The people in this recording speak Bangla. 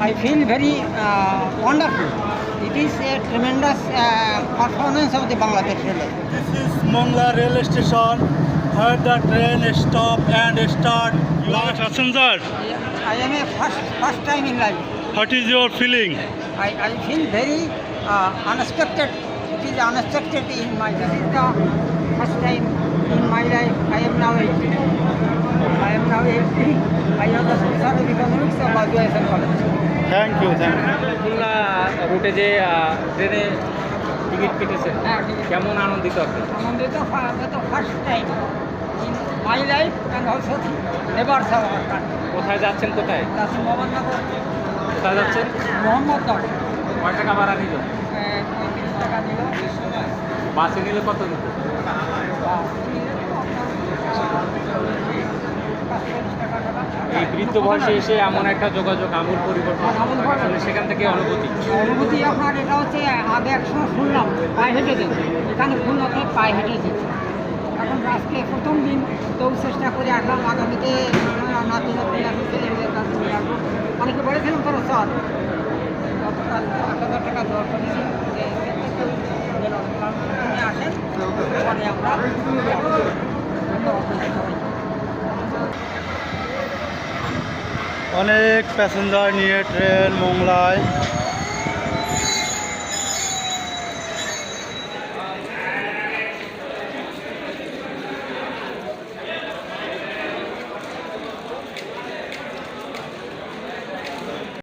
I feel very uh, wonderful. It is a tremendous uh, performance of the Bangladesh Railway. This is Mongla rail station where the train stop and start. Last passenger, I am a first first time in life. what is your feeling? I, I feel very uh, unexpected. It is unexpected in my life. It is the first time in my life. I am now 80. I am now 80. I have the social economics of Bajuasan College. Thank you thank you Khulna রুটে যে ট্রেনে টিকিট কেটেছেন হ্যাঁ, কেমন আনন্দিত আপনি? আনন্দিত তো first time my life and also never কোথায় যাচ্ছেন কোথায়? মোহাম্মদনগর কোথায় যাচ্ছেন? মোহাম্মদনগর কয় টাকা ভাড়া নিল? পঁয়ত্রিশ টাকা দিল। বাসে নিলে কত নিল এই বৃদ্ধ বয়সে এসে এমন একটা যোগাযোগ আমূল পরিবর্তন। আসলে সেখান থেকে অনুভূতি? অনুভূতি আপনার এটা হচ্ছে আগে একসময় শুনলাম পায়ে হেঁটে যেত এখানে খুলনাতে পায়ে হেঁটে যেত এখন আজকে প্রথম দিন তবু চেষ্টা করে আসলাম আগামীতে নাতি নাতি আছে ছেলেমেয়েদের কাছে নিয়ে আসব অনেকে বলেছিলাম তোর চল। গতকাল আট হাজার টাকা দর করেছি যে আসেন পরে আমরা অনেক প্যাসেঞ্জার নিয়ে ট্রেন মোংলায়